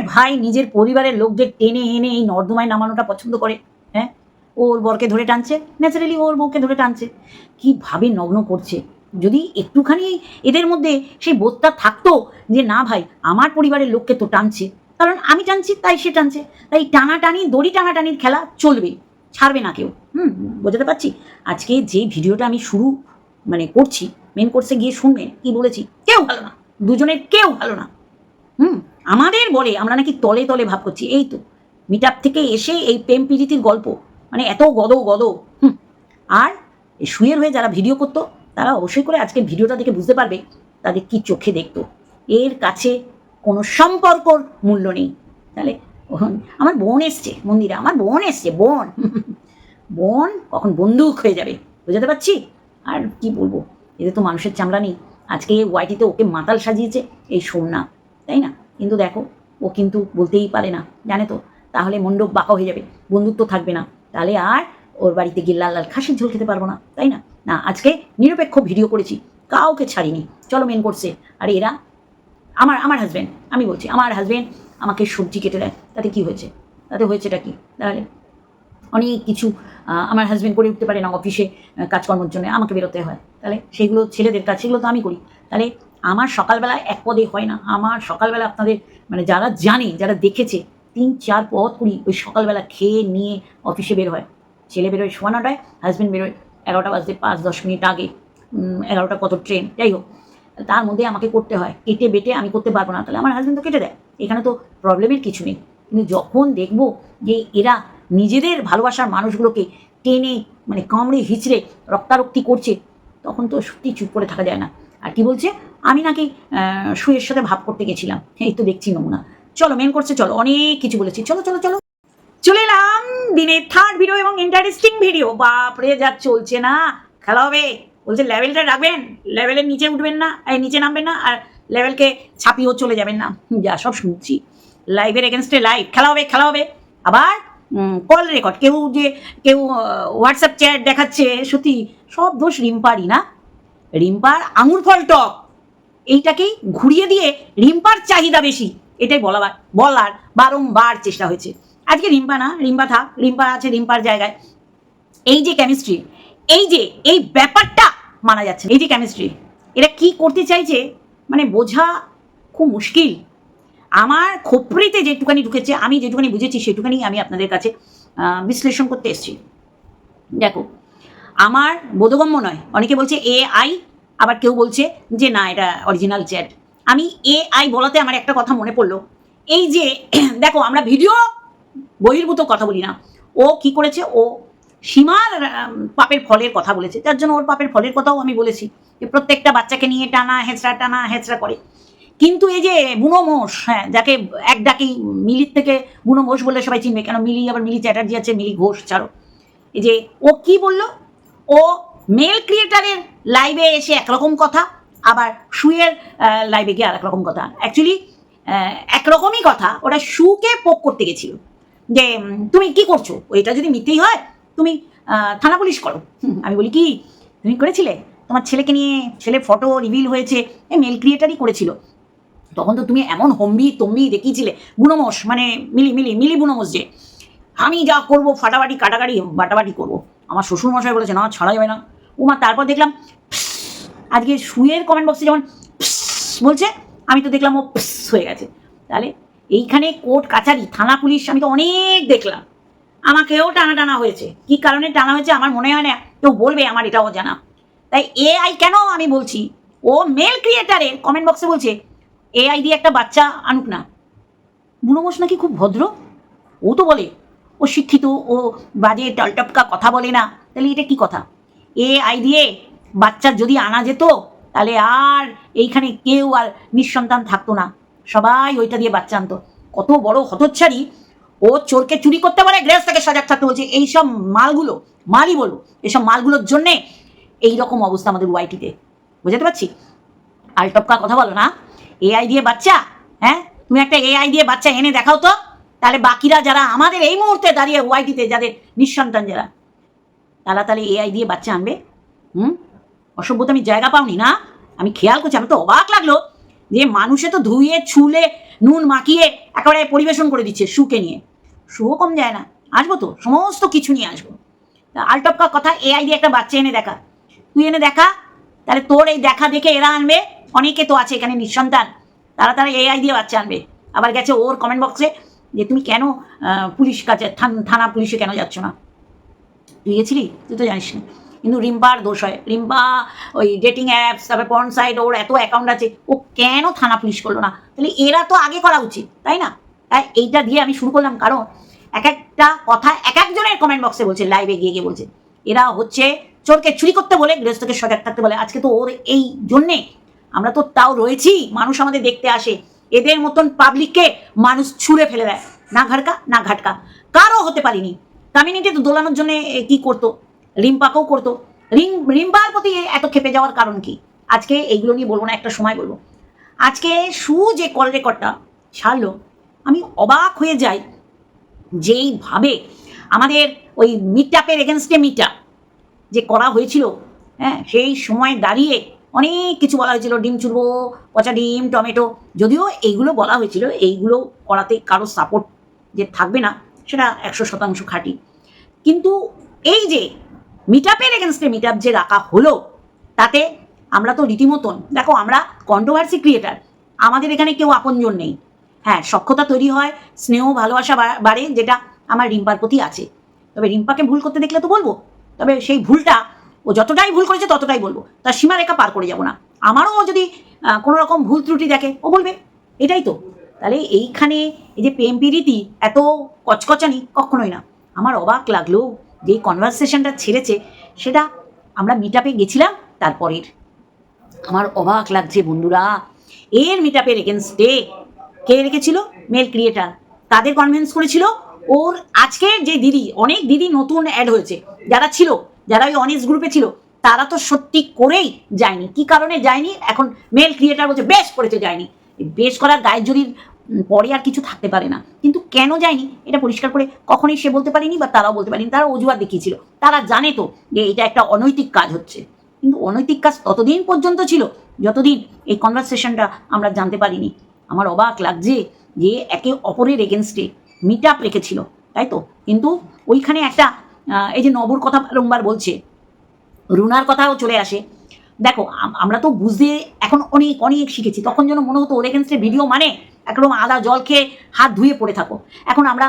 ভাই নিজের পরিবারের লোকদের টেনে এনে এই নর্দমায় নামানোটা পছন্দ করে হ্যাঁ? ওর বরকে ধরে টানছে ন্যাচারালি ওর বউকে ধরে টানছে। কীভাবে নগ্ন করছে? যদি একটুখানি এদের মধ্যে সেই বোধটা থাকতো যে, না ভাই, আমার পরিবারের লোককে তো টানছে। কারণ আমি টানছি, তাই সে টানছে। তাই টানাটানি, দড়ি টানাটানির খেলা চলবে, ছাড়বে না কেউ। হুম, বোঝাতে পারছি? আজকে যে ভিডিওটা আমি শুরু মানে করছি মেন কোর্সে গিয়ে শুনবে, কি বলেছি, কেউ ভালো না। দুজনের কেউ ভালো না। হুম? আমাদের বলে আমরা নাকি তলে তলে ভাব করছি। এই তো মিট থেকে এসে এই প্রেম প্রীতির গল্প মানে এত গদ গদ, হুম। আর শুয়ের হয়ে যারা ভিডিও করতো, তারা অবশ্যই করে আজকে ভিডিওটা দেখে বুঝতে পারবে তাদের কি চোখে দেখতো। এর কাছে কোনো সম্পর্কর মূল্য নেই। তাহলে আমার বোন এসছে, মন্দিরে, আমার বোন এসছে, বোন। বোন কখন বন্দুক হয়ে যাবে, বোঝাতে পারছি? আর কি বলব, এতে তো মানুষের চামড়া নেই। আজকে এই ওয়াইটিতে ওকে মাতাল সাজিয়েছে এই সোমনা, তাই না? কিন্তু দেখো, ও কিন্তু বলতেই পারে না, জানে তো? তাহলে মণ্ডপ বাঁকা হয়ে যাবে, বন্ধুত্ব থাকবে না। তাহলে আর ওর বাড়িতে গিয়ে লাল লাল খাসির ঝোল খেতে পারব না, তাই না? না, আজকে নিরপেক্ষ ভিডিও করেছি, কাউকে ছাড়িনি। চলো মেন করছে আর এরা, আমার আমার হাজব্যান্ড আমি বলছি, আমার হাজব্যান্ড আমাকে সবজি কেটে দেয়। তাতে কি হয়েছে? তাতে হয়েছেটা কি? তাহলে অনেক কিছু আমার হাজব্যান্ড করে উঠতে পারে না অফিসে কাজকর্মের জন্য, আমাকে বেরোতে হয়। তাহলে সেগুলো ছেলেদের কাজ, সেগুলো তো আমি করি। তাহলে আমার সকালবেলা এক পদে হয় না। আমার সকালবেলা আপনাদের মানে যারা জানে, যারা দেখেছে, তিন, চার পদ করি ওই সকালবেলা খেয়ে নিয়ে অফিসে বের হয়। ছেলে বেরোয় সোয়া নটায় হাজব্যান্ড বেরোয় এগারোটা বাজতে পাঁচ, দশ মিনিট আগে এগারোটা কত ট্রেন, যাই হোক। তার মধ্যে আমাকে করতে হয়, কেটে বেটে আমি করতে পারব না, তাহলে আমার হাজব্যান্ড তো কেটে দেয়। এখানে তো প্রবলেমের কিছু নেই। কিন্তু যখন দেখব যে এরা নিজেদের ভালোবাসার মানুষগুলোকে টেনে মানে কামড়ে, হিচড়ে, রক্তারক্তি করছে, তখন তো সত্যি চুপ করে থাকা যায় না। আর কি বলছে? আমি নাকি সুয়ের সাথে ভাব করতে গেছিলাম। এই তো দেখছি নমুনা। চলো মেন করছে চলো। অনেক কিছু বলেছি। চলো চলো চলো। চলে এলাম দিনের থার্ড ভিডিও এবং ইন্টারেস্টিং ভিডিও বাপরে, যা চলছে না। খেলা হবে। বলছে লেভেলটা রাখবেন। লেভেলের নিচে উঠবেন না এই নিচে নামবেন না। আর লেভেলকে ছাপিয়েও চলে যাবেন না। যা সব শুনছি। লাইভের এগেনস্টে লাইভ খেলা হবে খেলা হবে। আবার কল রেকর্ড কেউ যে, কেউ হোয়াটসঅ্যাপ চ্যাট দেখাচ্ছে, সত্যি সব দোষ রিম্পারই না। রিম্পার আঙুর ফল টক। এইটাকেই ঘুরিয়ে দিয়ে রিম্পার চাহিদা বেশি, এটাই বলাবার বলার বারংবার চেষ্টা হয়েছে। আজকে রিম্পা না, রিম্পা থাক, রিম্পা আছে রিম্পার জায়গায়। এই যে কেমিস্ট্রি এই যে, এই ব্যাপারটা মানা যাচ্ছে এই যে কেমিস্ট্রি এরা কি করতে চাইছে? মানে বোঝা খুব মুশকিল। আমার খোপড়িতে যেটুকানি ঢুকেছে, আমি যেটুকানি বুঝেছি, সেটুকানি আমি আপনাদের কাছে বিশ্লেষণ করতে এসেছি। দেখো, আমার বোধগম্য নয়। অনেকে বলছে এ আই আবার কেউ বলছে যে, না, এটা অরিজিনাল চ্যাট আমি এ আই বলাতে আমার একটা কথা মনে পড়ল। এই যে, দেখো, আমরা ভিডিও বহির্ভূত কথা বলি না। ও কি করেছে? ও সীমার পাপের ফলের কথা বলেছে। যার জন্য ওর পাপের ফলের কথাও আমি বলেছি যে, প্রত্যেকটা বাচ্চাকে নিয়ে টানা, হেঁচড়া টানা, হেঁচড়া করে। কিন্তু এই যে, বুনো মোষ হ্যাঁ যাকে এক ডাকি মিলির থেকে বুনো মোষ বলে সবাই চিনবে, কেন মিলি আবার মিলি চ্যাটার্জি আছে, মিলি ঘোষ, ছাড়ো। এই যে, ও কি বলল? ও মেল ক্রিয়েটারের লাইভে এসে একরকম কথা, আবার শুয়ের লাইভে গিয়ে আর একরকম কথা অ্যাকচুয়ালি একরকমই কথা। ওরা শুকে পোক করতে গেছিল। যে তুমি কি করছ? ওইটা যদি মিথ্যেই হয়, তুমি থানা পুলিশ করো। আমি বলি, কি? তুমি করেছিলে? তোমার ছেলেকে নিয়ে ছেলে ফটো রিভিল হয়েছে। এ মেল ক্রিয়েটারই করেছিল। তখন তো তুমি এমন হম্বি তম্বি দেখিয়েছিলে বুনোমোষ মানে মিলি মিলি মিলি বুনোমোষ যে, আমি যা করব, ফাটাফাটি, কাটাকাটি, বাটাবাটি করব। আমার শ্বশুরমশাই বলেছে, না ছাড়া যাবে না। উমা, তারপর দেখলাম আজকে শুয়ের কমেন্ট বক্সে যেমন বলছে, আমি তো দেখলাম ও হয়ে গেছে। তাহলে এইখানে কোর্ট, কাছারি, থানা, পুলিশ, আমি তো অনেক দেখলাম। আমাকেও টানা টানা হয়েছে। কি কারণে টানা হয়েছে আমার মনে হয় না। কেউ বলবে আমার, এটাও জানা। তাই এআই কেন আমি বলছি? ও মেল ক্রিয়েটারের কমেন্ট বক্সে বলছে এআই দিয়ে একটা বাচ্চা আনুক না। বুনোমোষ নাকি খুব ভদ্র? ও তো বলে, ও শিক্ষিত, ও বাজে, টলটপকা কথা বলে না। তাহলে এটা কি কথা? এ, আই দিয়ে বাচ্চার যদি আনা যেত, তাহলে আর এইখানে কেউ আর নিঃসন্তান থাকতো না। সবাই ওইটা দিয়ে বাচ্চা আনতো। কত বড় হতচ্ছাড়ি। ও চোরকে চুরি করতে পারে, গৃহস্থকে সজাগ থাকতে বলছে, এইসব মালগুলো, মালই বলো এইসব মালগুলোর জন্যে এইরকম অবস্থা আমাদের ওয়াইটিতে। বুঝতে পারছি? আলটপকা কথা বলো না। এআই দিয়ে বাচ্চা হ্যাঁ? তুমি একটা এআই দিয়ে বাচ্চা এনে দেখাও তো। তাহলে বাকিরা যারা আমাদের এই মুহূর্তে দাঁড়িয়ে ওয়াইটিতে, যাদের নিঃসন্তান যারা তারা তাহলে এআই দিয়ে বাচ্চা আনবে। হুম? অসভ্যতা আমি জায়গা পাওনি না। আমি খেয়াল করছি, আমি তো অবাক লাগল যে মানুষে তো ধুয়ে, ছুলে, নুন মাখিয়ে একেবারে পরিবেশন করে দিচ্ছে শুকে নিয়ে। শুও কম যায় না। আসব তো, সমস্ত কিছু নিয়ে আসব। আলটপকা কথা এআই দিয়ে একটা বাচ্চা এনে দেখা। তুই এনে দেখা, তাহলে তোর এই দেখা দেখে এরা আনবে। অনেকে তো আছে এখানে নিঃসন্তান। তারা তারা এআই দিয়ে বাচ্চা আনবে। আবার গেছে ওর কমেন্ট বক্সে যে, তুমি কেন পুলিশ কাছে থানা পুলিশে কেন যাচ্ছ না? তুই তুই তো জানিস না। কিন্তু রিম্পার দোষ হয়। রিম্পা ওই ডেটিং অ্যাপস তারপর পর্ন সাইট ওর এত অ্যাকাউন্ট আছে। ও কেন থানা পুলিশ করল না? তাহলে এরা তো আগে করা উচিত, তাই না? তাই এইটা দিয়ে আমি শুরু করলাম। কারণ এক একটা কথা এক একজনের কমেন্ট বক্সে বলছে লাইভে গিয়ে গিয়ে বলছে। এরা হচ্ছে চোরকে চুরি করতে বলে, গৃহস্থকে সজাগ থাকতে বলে। আজকে তো ওর এই জন্যে আমরা তো তাও রয়েছি, মানুষ আমাদের দেখতে আসে। এদের মতন পাবলিককে মানুষ ছুঁড়ে ফেলে দেয়। না ঘাটকা না ঘাটকা। কারও হতে পারিনি। কামিনীকে তো দোলানোর জন্য কি করতো? রিম্পাকেও করতো। রিম, রিম্পার প্রতি এত খেপে যাওয়ার কারণ কি? আজকে এইগুলো নিয়ে বলব না, একটা সময় বলব। আজকে সু যে কল রেকর্ডটা ছাড়লো আমি অবাক হয়ে যাই। যেইভাবে আমাদের ওই মিট আপের এগেনস্টে মিট যে করা হয়েছিল হ্যাঁ সেই সময় দাঁড়িয়ে অনেক কিছু বলা হয়েছিল, ডিম চুরবো, পচা ডিম, টমেটো। যদিও এইগুলো বলা হয়েছিল, এইগুলো করাতে কারও সাপোর্ট যে থাকবে না, সেটা একশো শতাংশ খাঁটি। কিন্তু এই যে মিট আপের এগেনস্টে মিট যে রাখা হলো, তাতে আমরা তো রীতিমতন, দেখো আমরা কন্ট্রোভার্সি ক্রিয়েটার আমাদের এখানে কেউ আপনজন নেই। হ্যাঁ সক্ষতা তৈরি হয়, স্নেহ, ভালোবাসা বাড়ে, যেটা আমার রিম্পার প্রতি আছে। তবে রিম্পাকে ভুল করতে দেখলে তো বলব, তবে সেই ভুলটা ও যতটাই ভুল করেছে ততটাই বলব, তার সীমারেখা পার করে যাব না। আমারও যদি কোনো রকম ভুল ত্রুটি দেখে, ও বলবে, এটাই তো। তাহলে এইখানে এই যে প্রেম প্রীতি এত কচকচানি কখনোই না। আমার অবাক লাগল যে কনভারসেশনটা ছেড়েছে, সেটা আমরা মিট আপে গেছিলাম তারপরের। আমার অবাক লাগছে বন্ধুরা, এর মিট আপের এগেনস্টে কে রেখেছিল? মেল ক্রিয়েটার তাদের কনভিন্স করেছিল, ওর আজকে যে দিদি, অনেক দিদি নতুন অ্যাড হয়েছে। যারা ছিল, যারা ওই অনেস্ট গ্রুপে ছিল, তারা তো সত্যি করেই যায়নি। কি কারণে যায়নি? এখন মেল ক্রিয়েটার বলছে, বেশ করেছে, যায়নি। বেশ করার গায়ের যদি পরে আর কিছু থাকতে পারে না। কিন্তু কেন যায়নি এটা পরিষ্কার করে কখনোই সে বলতে পারেনি বা তারাও বলতে পারেনি। তারা অজুহাত দেখিয়েছিল। তারা জানে তো যে এটা একটা অনৈতিক কাজ হচ্ছে। কিন্তু অনৈতিক কাজ ততদিন পর্যন্ত ছিল যতদিন এই কনভারসেশনটা আমরা জানতে পারিনি। আমার অবাক লাগছে যে একে অপরের এগেনস্টে মিট আপ রেখেছিল, তাই তো? কিন্তু ওইখানে একটা এই যে নবর কথা বারংবার বলছে, রুনার কথাও চলে আসে। দেখো আমরা তো বুঝতে এখন অনেক অনেক শিখেছি। তখন যেন মনে হতো ওর এগেনস্টে ভিডিও মানে একদম আদা জল খেয়ে হাত ধুয়ে পড়ে থাকো। এখন আমরা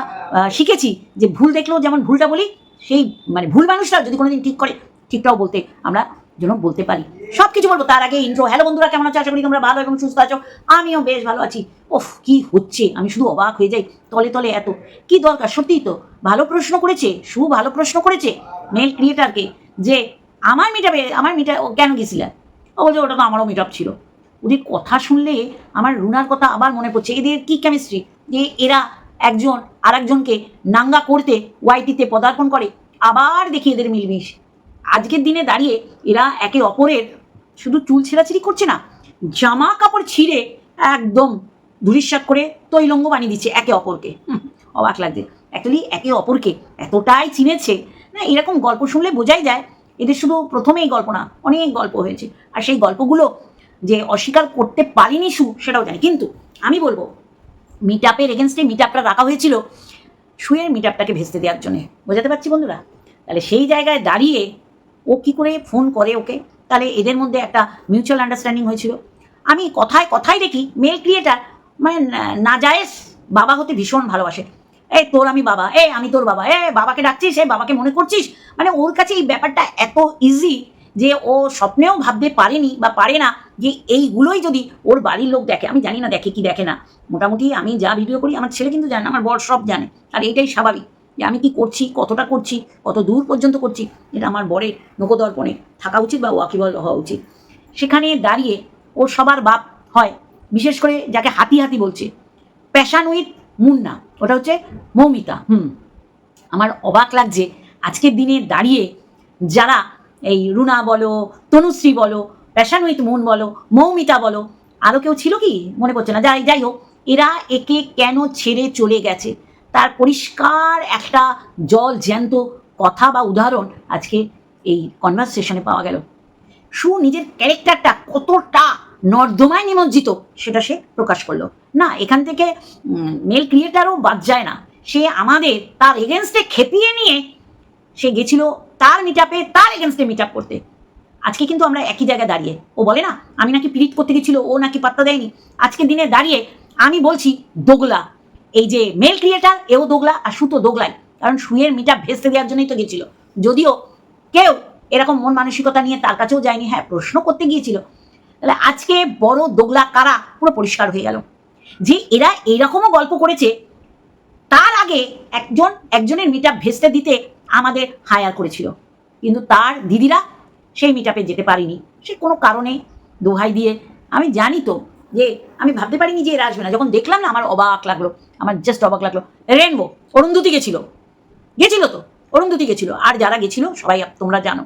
শিখেছি যে ভুল দেখলেও যেমন ভুলটা বলি, সেই মানে ভুল মানুষরা যদি কোনোদিন ঠিক করে, ঠিকটাও বলতে আমরা যেন বলতে পারি। সব কিছু বলব, তার আগে ইন্ট্রো হ্যালো বন্ধুরা, কেমন আছো? আশা করি তোমরা ভালো এবং সুস্থ আছো। আমিও বেশ ভালো আছি। ওফ, কি হচ্ছে? আমি শুধু অবাক হয়ে যাই, তলে তলে এত। কি দরকার? সত্যিই তো, ভালো প্রশ্ন করেছে শু ভালো প্রশ্ন করেছে মেল ক্রিয়েটারকে যে, আমার মিটাপে আমার মিটা কেন গেছিলেন ও বলছে, ওটা তো আমারও মিট ছিল। ওদের কথা শুনলে আমার রুনার কথা আবার মনে পড়ছে। এদের কি কেমিস্ট্রি যে এরা একজন আর একজনকে নাঙ্গা করতে ওয়াইটিতে পদার্পণ করে, আবার দেখি এদের মিলমিশ। আজকের দিনে দাঁড়িয়ে এরা একে অপরের শুধু চুল ছেঁড়াছিড়ি করছে না, জামা কাপড় ছিঁড়ে একদম ধুলিস্বাদ করে তৈলঙ্গ বানিয়ে দিচ্ছে একে অপরকে। অবাক লাগছে। অ্যাকচুয়ালি একে অপরকে এতটাই চিনেছে। না, এরকম গল্প শুনলে বোঝাই যায়, এদের শুধু প্রথমেই গল্প না, অনেক গল্প হয়েছে। আর সেই গল্পগুলো যে অস্বীকার করতে পারিনি সু, সেটাও জানি। কিন্তু আমি বলব মিট আপের এগেনস্টে মিট আপটা রাখা হয়েছিল শুয়ের মিট আপটাকে ভেস্তে দেওয়ার জন্য। বোঝাতে পারছি বন্ধুরা? তাহলে সেই জায়গায় দাঁড়িয়ে ও কি করে ফোন করে ওকে? তাহলে এদের মধ্যে একটা মিউচুয়াল আন্ডারস্ট্যান্ডিং হয়েছিল। আমি কথায় কথায় দেখি মেল ক্রিয়েটার মানে না- নাজায়েজ বাবা হতে ভীষণ ভালোবাসে। এই তোর আমি বাবা এ আমি তোর বাবা এ বাবাকে ডাকছিস এ বাবাকে মনে করছিস? মানে ওর কাছে এই ব্যাপারটা এত ইজি যে ও স্বপ্নেও ভাবতে পারেনি বা পারে না যে এইগুলোই যদি ওর বাড়ির লোক দেখে, আমি জানি না দেখে কি দেখে না। মোটামুটি আমি যা ভিডিও করি, আমার ছেলে কিন্তু জানে, আমার বর সব জানে। আর এইটাই স্বাভাবিক যে আমি কি করছি, কতটা করছি, কত দূর পর্যন্ত করছি, এটা আমার বরের নকদর্পণে থাকা উচিত বা ওয়াকিবল হওয়া উচিত। সেখানে দাঁড়িয়ে ও সবার বাপ হয়, বিশেষ করে যাকে হাতি হাতি বলছে প্যাশান উইথ মুন্না, ওটা হচ্ছে মৌমিতা। হুম, আমার অবাক লাগছে আজকের দিনে দাঁড়িয়ে যারা এই রুনা বলো, তনুশ্রী বলো প্যাশান মুন বলো, মৌমিতা বলো আরও কেউ ছিল কি? মনে পড়ছে না। যাই যাই হোক, এরা একে কেন ছেড়ে চলে গেছে? তার পরিষ্কার একটা জল জ্যান্ত কথা বা উদাহরণ আজকে এই কনভার্সেশনে পাওয়া গেল। সু নিজের ক্যারেক্টারটা কতটা নর্দমায় নিমজ্জিত, সেটা সে প্রকাশ করল। না, এখান থেকে মেল ক্রিয়েটারও বাদ যায় না। সে আমাদের তার এগেনস্টে খেপিয়ে নিয়ে সে গেছিল তার মিট তার এগেনস্টে মিট করতে। আজকে কিন্তু আমরা একই জায়গায় দাঁড়িয়ে। ও বলে না, আমি নাকি পিরিত করতে গেছিল, ও নাকি পাত্তা দেয়নি। আজকে দিনে দাঁড়িয়ে আমি বলছি, দোগলা। এই যে মেল ক্রিয়েটার এও দোগলা আর সুতো দোগলাই। কারণ সুয়ের মিটা ভেস্তে দেওয়ার জন্যই তো গেছিল। যদিও কেউ এরকম মন মানসিকতা নিয়ে তার কাছেও যায়নি হ্যাঁ প্রশ্ন করতে গিয়েছিল। তাহলে আজকে বড় দোগলা কারা? পুরো পরিষ্কার হয়ে গেল। যে এরা এইরকমও গল্প করেছে, তার আগে একজন, একজনের মিট ভেস্তে দিতে আমাদের হায়ার করেছিল। কিন্তু তার দিদিরা সেই মিট যেতে পারিনি। সে কোনো কারণে দোহাই দিয়ে, আমি জানি তো যে, আমি ভাবতে পারিনি যে এরা আসবে না। যখন দেখলাম না, আমার অবাক লাগল। আমার জাস্ট অবাক লাগল। রেনবো অরুন্ধতি গেছিল। গেছিল তো? অরুন্ধতি গেছিল। আর যারা গেছিল, সবাই তোমরা জানো।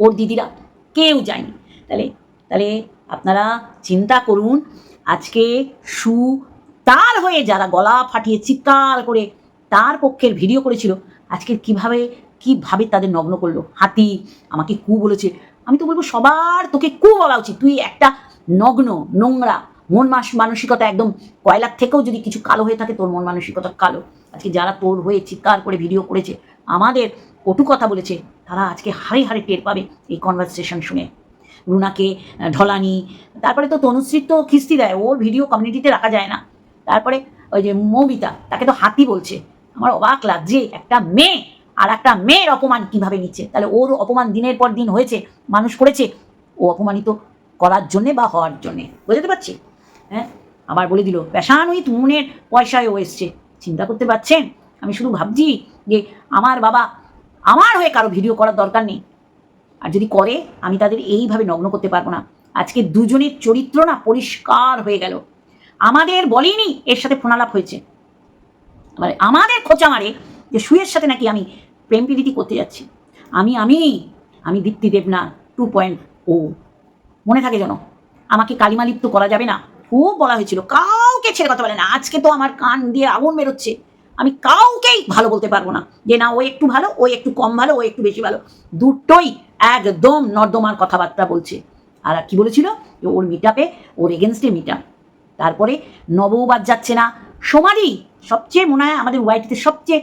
ওর দিদিরা কেউ যায়নি। তাহলে তাহলে আপনারা চিন্তা করুন, আজকে সু তার হয়ে যারা গলা ফাটিয়ে চিৎকার করে তার পক্ষের ভিডিও করেছিল আজকে কীভাবে কীভাবে তাদের নগ্ন করল? হাতি আমাকে কু বলেছে। আমি তো বলব সবার তোকে কু বলা উচিত। তুই একটা নগ্ন, নোংরা, মন মাস মানসিকতা একদম কয়লার থেকেও যদি কিছু কালো হয়ে থাকে, তোর মন মানসিকতা কালো। আজকে যারা তোর হয়ে চিৎকার করে ভিডিও করেছে, আমাদের কটু কথা বলেছে, তারা আজকে হারে হারে টের পাবে এই কনভারসেশন শুনে। রুনাকে ঢলানি, তারপরে তো তনুশ্রীর তো খিস্তি দেয়, ওর ভিডিও কমিউনিটিতে রাখা যায় না। তারপরে ওই যে মৌমিতা, তাকে তো হাতি বলছে। আমার অবাক লাগছে, একটা মেয়ে আর একটা মেয়ের অপমান কীভাবে নিচ্ছে? তাহলে ওর অপমান দিনের পর দিন হয়েছে, মানুষ করেছে, ও অপমানিত করার জন্যে বা হওয়ার জন্যে, বুঝতে পারছি? হ্যাঁ? আবার বলে দিল পেশান ওই তুমুনের পয়সায় ও এসছে। চিন্তা করতে পারছেন আমি শুধু ভাবছি যে আমার বাবা আমার হয়ে কারও ভিডিও করার দরকার নেই। আর যদি করে, আমি তাদের এইভাবে নগ্ন করতে পারব না। আজকে দুজনের চরিত্র না পরিষ্কার হয়ে গেল। আমাদের বলেনি এর সাথে ফোনালাপ হয়েছে। এবার আমাদের খোঁচা মারে যে সুয়ের সাথে নাকি আমি প্রেম প্রীতি করতে যাচ্ছি। আমি আমি আমি দীপ্তি দেবনা টু পয়েন্ট ও মনে থাকে যেন আমাকে কালিমালিপ্ত করা যাবে না। খুব বলা হয়েছিল, কাউকে ছেড়ে কথা বলে না। আজকে তো আমার কান দিয়ে আগুন বেরোচ্ছে। আমি কাউকেই ভালো বলতে পারব না যে না, ও একটু ভালো, ও একটু কম ভালো, ও একটু বেশি ভালো। দুটোই একদম নর্দমার কথাবার্তা বলছে। আর কি বলেছিল? ওর মিটাপে ওর এগেনস্টে মিটাপ তারপরে নববাদ যাচ্ছে না। সোমারি সবচেয়ে মনে হয় আমাদের ওয়াইটিতে সবচেয়ে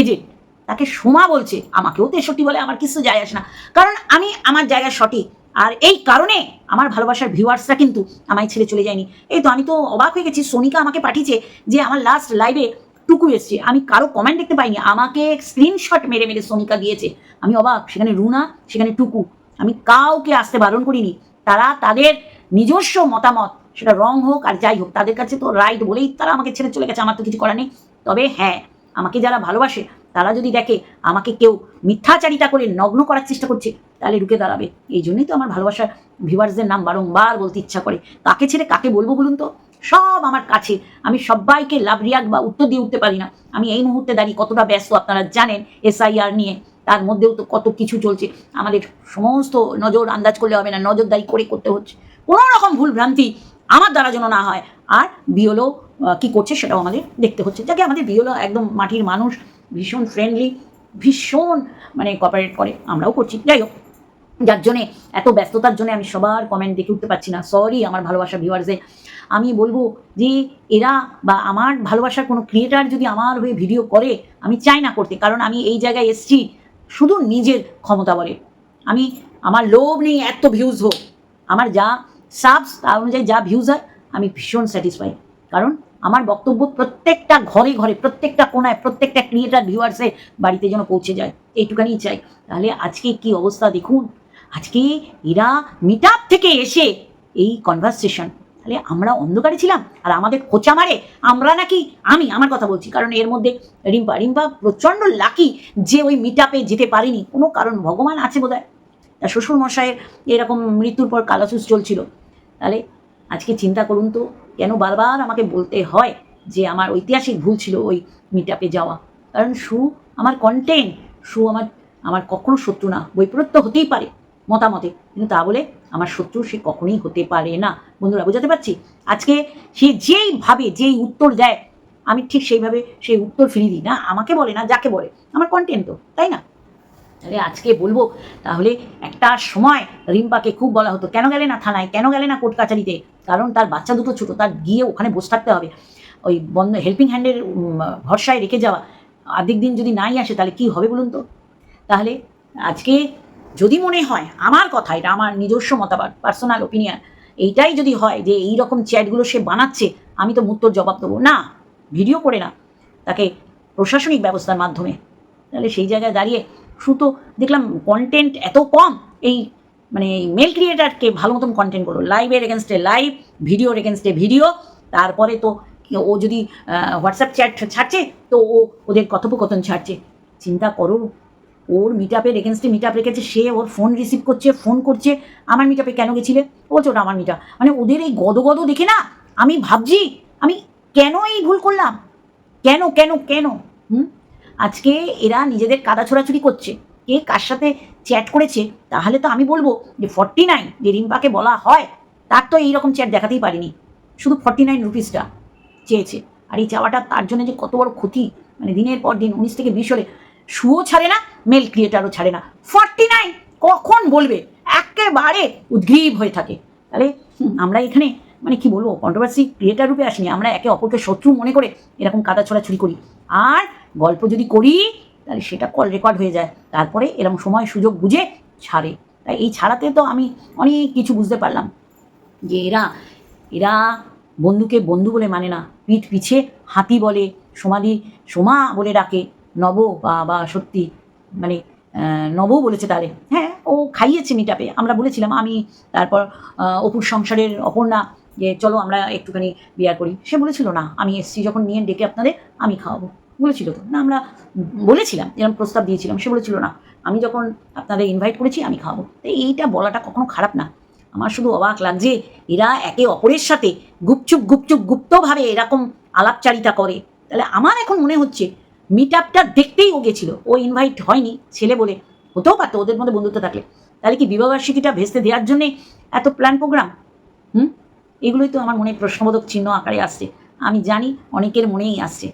এজেন্ট তাকে সোমা বলছে। আমাকেও তেষট্টি বলে, আমার কিছু যায় আসে না। কারণ আমি, আমার জায়গায় সঠিক। আর এই কারণে আমার ভালোবাসার ভিউয়ার্সরা কিন্তু আমায় ছেড়ে চলে যায়নি। এই তো আমি তো অবাক হয়ে গেছি। সোনিকা আমাকে পাঠিয়েছে যে আমার লাস্ট লাইভে টুকু এসছে। আমি কারও কমেন্ট দেখতে পাইনি। আমাকে স্ক্রিনশট মেরে মেরে সোনিকা দিয়েছে। আমি অবাক। সেখানে রুনা, সেখানে টুকু। আমি কাউকে আসতে বারণ করিনি। তারা তাদের নিজস্ব মতামত সেটা রং হোক আর যাই হোক, তাদের কাছে তো রাইট বলেই তারা আমাকে ছেড়ে চলে গেছে, আমার তো কিছু করার নেই। তবে হ্যাঁ আমাকে যারা ভালোবাসে, তারা যদি দেখে আমাকে কেউ মিথ্যাচারিতা করে নগ্ন করার চেষ্টা করছে, তাহলে রুকে দাঁড়াবে। এই জন্যই তো আমার ভালোবাসার ভিউয়ার্সদের নাম বারংবার বলতে ইচ্ছা করে। কাকে ছেড়ে কাকে বলব বলুন তো? সব আমার কাছে। আমি সবাইকে লাভ রিয়াক্ট বা উত্তর দিয়ে উঠতে পারি না। আমি এই মুহূর্তে দাঁড়িয়ে কতটা ব্যস্ত আপনারা জানেন এসআইআর নিয়ে। তার মধ্যেও তো কত কিছু চলছে। আমাদের সমস্ত নজর আন্দাজ করলে হবে না, নজরদারি করে করতে হচ্ছে। কোনো রকম ভুল ভ্রান্তি আমার দ্বারা যেন না হয়। আর বিওলো কি করছে সেটাও আমাদের দেখতে হচ্ছে। যাকে আমাদের বিওলো একদম মাটির মানুষ, ভীষণ ফ্রেন্ডলি ভীষণ মানে কপারেট করে, আমরাও করছি। যাই হোক, যার জন্যে, এত ব্যস্ততার জন্য আমি সবার কমেন্ট দেখে উঠতে পারছি না। সরি আমার ভালোবাসা ভিউয়ার্সে আমি বলব যে, এরা বা আমার ভালোবাসার কোনো ক্রিয়েটার যদি আমার হয়ে ভিডিও করে, আমি চাই না করতে। কারণ আমি এই জায়গায় এসছি, শুধু নিজের ক্ষমতা বলে। আমি, আমার লোভ নেই এত ভিউজ হোক। আমার যা সাবস তার অনুযায়ী যা ভিউজ হয়, আমি ভীষণ স্যাটিসফাই কারণ আমার বক্তব্য প্রত্যেকটা ঘরে ঘরে, প্রত্যেকটা কোনায়, প্রত্যেকটা ক্রিয়েটার ভিউয়ার্সে বাড়িতে যেন পৌঁছে যায় এইটুখানি চাই। তাহলে আজকে কি অবস্থা দেখুন? আজকে এরা মিট থেকে এসে এই কনভারসেশন তাহলে আমরা অন্ধকারে ছিলাম, আর আমাদের খোঁচা মারে আমরা নাকি, আমি আমার কথা বলছি, কারণ এর মধ্যে রিম্পা রিম্পা প্রচণ্ড লাকি যে ওই মিট যেতে পারিনি, কোনো কারণ ভগবান আছে বোধ হয় তার শ্বশুর মশাইয়ের এরকম মৃত্যুর পর কালাসুস চলছিল। তাহলে আজকে চিন্তা করুন তো, কেন বারবার আমাকে বলতে হয় যে আমার ঐতিহাসিক ভুল ছিল ওই মিট যাওয়া? কারণ সু আমার কন্টেন্ট সু আমার আমার কখনো শত্রু না, বৈপরীত্য হতেই পারে মতামতে, কিন্তু তা বলে আমার শত্রু সে কখনোই হতে পারে না। বন্ধুরা, বোঝাতে পারছি? আজকে সে যেইভাবে যেই উত্তর দেয়, আমি ঠিক সেইভাবে সেই উত্তর ফিরিয়ে দিই না, আমাকে বলে না, যাকে বলে, আমার কন্টেন্ট তো, তাই না? তাহলে আজকে বলব, তাহলে একটা সময় রিম্পাকে খুব বলা হতো, কেন গেলে না থানায়, কেন গেলে না কোর্ট কাছারিতে কারণ তার বাচ্চা দুটো ছোটো, তার গিয়ে ওখানে বসে থাকতে হবে। ওই বন্ধ হেল্পিং হ্যান্ডের ভরসায় রেখে যাওয়া, আর্ধেক দিন যদি নাই আসে, তাহলে কি হবে বলুন তো? তাহলে আজকে যদি মনে হয়, আমার কথা, এটা আমার নিজস্ব মতামত পার্সোনাল ওপিনিয়ন এইটাই যদি হয় যে এই রকম চ্যাটগুলো সে বানাচ্ছে, আমি তো মুক্তর জবাব দেবো। না ভিডিও করে না, তাকে প্রশাসনিক ব্যবস্থার মাধ্যমে। তাহলে সেই জায়গায় দাঁড়িয়ে শুধু দেখলাম কন্টেন্ট এত কম, এই মানে মেল ক্রিয়েটারকে ভালো মতন কন্টেন্ট করো লাইভের এগেনস্টে লাইভ ভিডিওর এগেনস্টে ভিডিও তারপরে তো ও যদি হোয়াটসঅ্যাপ চ্যাট ছাড়ছে, তো ও ওদের কথোপকথন ছাড়ছে। চিন্তা করো, ওর মিট আপের এগেনস্টে মিট আপ রেখেছে, সে ওর ফোন রিসিভ করছে ফোন করছে, আমার মিট আপে কেন গেছিলে? বলছে, ওটা আমার মিট আপ মানে ওদের এই গদগদ দেখে না, আমি ভাবছি, আমি কেন এই ভুল করলাম? কেন কেন কেন? হুম? আজকে এরা নিজেদের কাদা ছোড়াছুড়ি করছে। কে কার সাথে চ্যাট করেছে? তাহলে তো আমি বলব যে ফর্টি নাইন যে রিম্পাকে বলা হয়, তার তো এইরকম চ্যাট দেখাতেই পারিনি। শুধু ফর্টি নাইন রুপিসটা চেয়েছে। আর এই চাওয়াটা তার জন্য যে কত বড় ক্ষতি মানে দিনের পর দিন, উনিশ থেকে বিশ হলে শুও ছাড়ে না মেল ক্রিয়েটারও ছাড়ে না। ফর্টি নাইন কখন বলবে? একেবারে উদ্গ্রীব হয়ে থাকে। তাহলে আমরা এখানে মানে কি বলব কন্ট্রোভার্সি ক্রিয়েটার রূপে আসিনি। আমরা একে অপরকে শত্রু মনে করে এরকম কাদা ছোড়াছুরি করি। আর গল্প যদি করি, তাহলে সেটা কল রেকর্ড হয়ে যায়। তারপরে এরকম সময় সুযোগ বুঝে ছাড়ে। তাই এই ছাড়াতে তো আমি অনেক কিছু বুঝতে পারলাম। যে এরা এরা বন্ধুকে বন্ধু বলে মানে না, পিঠ পিছে হাতি বলে, সমাধি, সোমা বলে ডাকে, নব বা বা সত্যি মানে নবও বলেছে তারে। হ্যাঁ ও খাইয়েছে মিটাপে আমরা বলেছিলাম, আমি তারপর অপুর সংসারের অপর্ণা যে চলো আমরা একটুখানি বিয়ার করি। সে বলেছিল, না, আমি এসছি যখন নিয়ে ডেকে আপনাদের আমি খাওয়াবো। বলেছিল তো। না, আমরা বলেছিলাম এরকম প্রস্তাব দিয়েছিলাম, সে বলেছিল, না, আমি যখন আপনাদের ইনভাইট করেছি আমি খাওয়াবো। তো এইটা বলাটা কখনো খারাপ না। আমার শুধু অবাক লাগছে, এরা একে অপরের সাথে গুপচুপ গুপচুপ, গুপ্তভাবে এরকম আলাপচারিতা করে। তাহলে আমার এখন মনে হচ্ছে মিট আপটা দেখতেই ও গেছিল। ও ইনভাইট হয়নি, ছেলে বলে। হতেও পারতো, ওদের মধ্যে বন্ধুত্ব থাকলে। তাহলে কি বিবাহবার্ষিকীটা ভেস্তে দেওয়ার জন্যে এত প্ল্যান প্রোগ্রাম হুম? এগুলোই তো আমার মনে প্রশ্নবোধক চিহ্ন আকারে আসছে। আমি জানি অনেকের মনেই আসছে।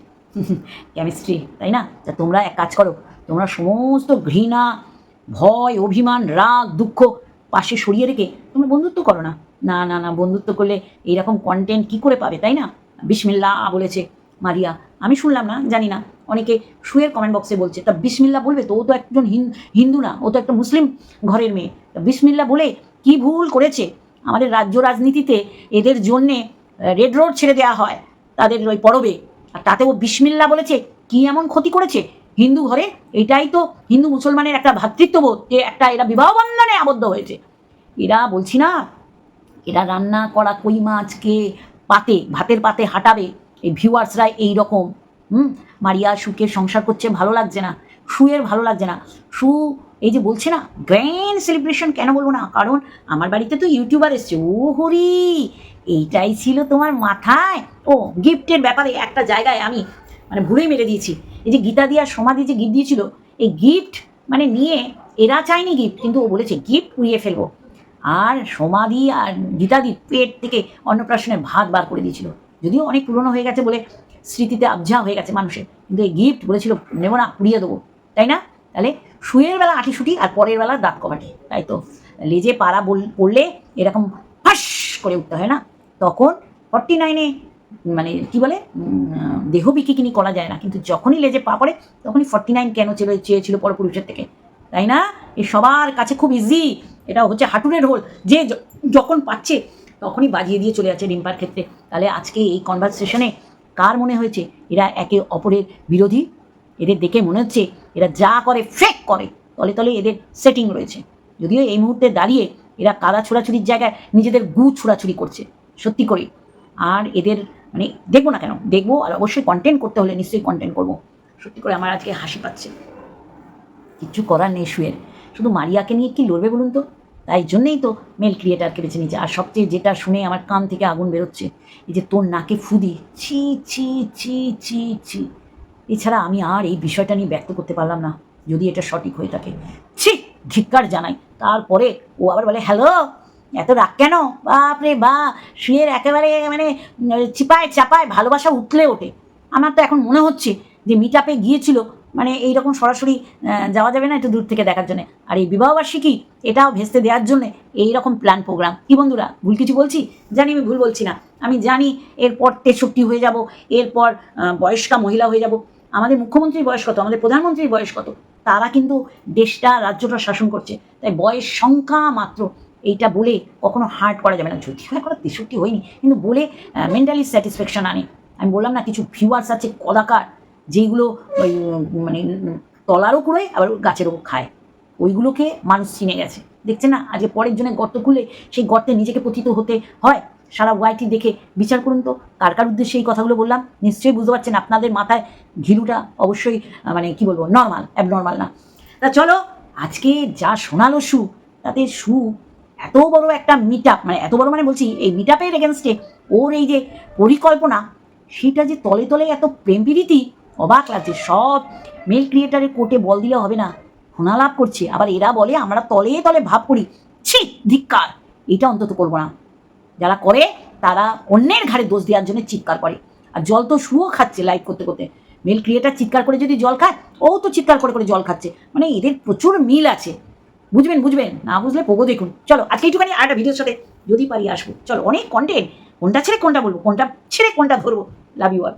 কেমিস্ট্রি তাই না? তা তোমরা এক কাজ করো, তোমরা সমস্ত ঘৃণা, ভয়, অভিমান, রাগ, দুঃখ পাশে সরিয়ে রেখে তোমরা বন্ধুত্ব করো না। না না না, বন্ধুত্ব করলে এইরকম কন্টেন্ট কি করে পাবে, তাই না? বিসমিল্লা বলেছে মারিয়া। আমি শুনলাম না, জানি না। অনেকে শুয়ের কমেন্ট বক্সে বলছে, তা বিসমিল্লা বলবে? তো ও তো একজন হিন- হিন্দু না, ও তো একটা মুসলিম ঘরের মেয়ে। তা বিসমিল্লা বলে কি ভুল করেছে? আমাদের রাজ্য রাজনীতিতে এদের জন্যে রেড রোড ছেড়ে দেওয়া হয় তাদের ওই পরবে। আর তাতে ও বিসমিল্লা বলেছে, কি এমন ক্ষতি করেছে? হিন্দু ঘরে এটাই তো হিন্দু মুসলমানের একটা ভ্রাতৃত্ববোধ যে একটা এরা বিবাহ বন্ধনে আবদ্ধ হয়েছে। এরা বলছি না, এরা রান্না করা কই মাছকে পাতে, ভাতের পাতে হাঁটাবে। এই ভিউয়ার্সরা এই রকম হুম? মারিয়া সুখে সংসার করছে, ভালো লাগছে না। সুয়ের ভালো লাগছে না। সু এই যে বলছে না গ্র্যান্ড সেলিব্রেশন কেন বলব না? কারণ আমার বাড়িতে তো ইউটিউবার এসছে। ও হরি, এইটাই ছিল তোমার মাথায়? ও গিফটের ব্যাপারে একটা জায়গায় আমি মানে ভুলেই মেরে দিয়েছি। এই যে গীতা দিয়ার সমাধি যে গিফট দিয়েছিল, এই গিফট মানে নিয়ে এরা চায়নি গিফট কিন্তু ও বলেছে গিফট উড়িয়ে ফেলব। আর সমাধি আর গীতাদি পেট থেকে অন্নপ্রাশনের ভাত বার করে দিয়েছিল। যদিও অনেক পুরনো হয়ে গেছে বলে স্মৃতিতে আবঝা হয়ে গেছে মানুষের, কিন্তু এই গিফট বলেছিল, নেব না, পুড়িয়ে দেবো। তাই না? তাহলে শুয়ের বেলা আঁটিসুটি আর পরের বেলা দাঁত কবাটি তাই তো? লেজে পাড়া পড়লে এরকম ফাঁস করে উঠতে হয় না? তখন ফর্টি নাইনে মানে কি বলে দেহ বিকিকিনি করা যায় না। কিন্তু যখনই লেজে পা পড়ে, তখনই ফর্টি নাইন কেন ছিল, চেয়েছিল পরপুরুষের থেকে? তাই না? এই সবার কাছে খুব ইজি এটা হচ্ছে হাঁটুরের হোল। যে যখন পাচ্ছে তখনই বাজিয়ে দিয়ে চলে যাচ্ছে রিম্পার ক্ষেত্রে। তাহলে আজকে এই কনভারসেশনে কার মনে হয়েছে? এরা একে অপরের বিরোধী এদের দেখে মনে হচ্ছে এরা যা করে ফেক করে। তলে তলে এদের সেটিং রয়েছে। যদিও এই মুহূর্তে দাঁড়িয়ে এরা কাদা ছোড়াছুরির জায়গায় নিজেদের গু ছোড়াছুরি করছে, সত্যি করে। আর এদের মানে দেখব না কেন? দেখব আর অবশ্যই কন্টেন্ট করতে হলে নিশ্চয়ই কন্টেন্ট করব। সত্যি করে আমার আজকে হাসি পাচ্ছে। কিচ্ছু করার নেই শুয়ের শুধু মারিয়াকে নিয়ে কি লড়বে বলুন তো? তাই জন্যেই তো মেল ক্রিয়েটারকে বেছে নিয়েছে। আর সবচেয়ে যেটা শুনে আমার কান থেকে আগুন বেরোচ্ছে, এই যে তোর নাকে ফুদি, ছি ছি ছি ছি ছি এছাড়া আমি আর এই বিষয়টা নিয়ে ব্যক্ত করতে পারলাম না, যদি এটা সঠিক হয়ে থাকে। ছি, ধিক্কার জানাই। তারপরে ও আবার বলে, হ্যালো, এত রাগ কেন? বাপরে বা, শুয়ের একেবারে মানে চিপায় চাপায় ভালোবাসা উতলে ওঠে। আমার তো এখন মনে হচ্ছে যে মিট আপে গিয়েছিল মানে এইরকম সরাসরি যাওয়া যাবে না একটু দূর থেকে দেখার জন্য। আর এই বিবাহবার্ষিকী, এটাও ভেস্তে দেওয়ার জন্য এইরকম প্ল্যান প্রোগ্রাম কি বন্ধুরা, ভুল কিছু বলছি? জানি আমি ভুল বলছি না। আমি জানি এরপর তেষট্টি হয়ে যাব, এরপর বয়স্কা মহিলা হয়ে যাব। আমাদের মুখ্যমন্ত্রীর বয়স কত? আমাদের প্রধানমন্ত্রীর বয়স কত? তারা কিন্তু দেশটা, রাজ্যটা শাসন করছে। তাই বয়স সংখ্যা মাত্র, এইটা বলে কখনো হার্ট করা যাবে না। যদিও এখন তেষট্টি হয়নি, কিন্তু বলে মেন্টালি স্যাটিসফ্যাকশন আনে। আমি বললাম না, কিছু ভিউয়ার্স আছে কদাকার যেইগুলো ওই মানে তলারও কুড়োয় আবার গাছেরও খায়। ওইগুলোকে মানুষ চিনে গেছে। দেখছে না? আজকে পরের জনের গর্ত খুলে সেই গর্তে নিজেকে পতিত হতে হয়। সারা ওয়াইটি দেখে বিচার করুন তো। কার কার উদ্দেশ্যে এই কথাগুলো বললাম? নিশ্চয়ই বুঝতে পারছেন আপনাদের মাথায় ঘিলুটা অবশ্যই মানে কি বলব নর্মাল অ্যাবনর্মাল না। তা চলো, আজকে যা শোনালো সু, তাতে সু এত বড় একটা মিট মানে এত বড় মানে বলছি, এই মিট আপের এগেনস্টে ওর এই যে পরিকল্পনা, সেটা যে তলে তলে এত প্রেম প্রীতি, অবাক লাগছে। সব মেল ক্রিয়েটারের কোর্টে বল দিলে হবে না। লাভ করছে। আবার এরা বলে, আমরা তলে তলে ভাব করি। ছি, ধিক্কার। এটা অন্তত করব না। যারা করে, তারা অন্যের ঘাড়ে দোষ দেওয়ার জন্য চিৎকার করে। আর জল তো শুও খাচ্ছে লাইক করতে করতে। মেল ক্রিয়েটার চিৎকার করে যদি জল খায়, ও তো চিৎকার করে করে জল খাচ্ছে। মানে এদের প্রচুর মিল আছে। বুঝবেন বুঝবেন। না বুঝলে পোগো দেখুন। চলো, আজকে একটুখানি আর একটা ভিডিওর সাথে যদি পারি আসব। চলো, অনেক কন্টেন্ট কোনটা ছেড়ে কোনটা বলব? কোনটা ছেড়ে কোনটা ধরবো? Love you all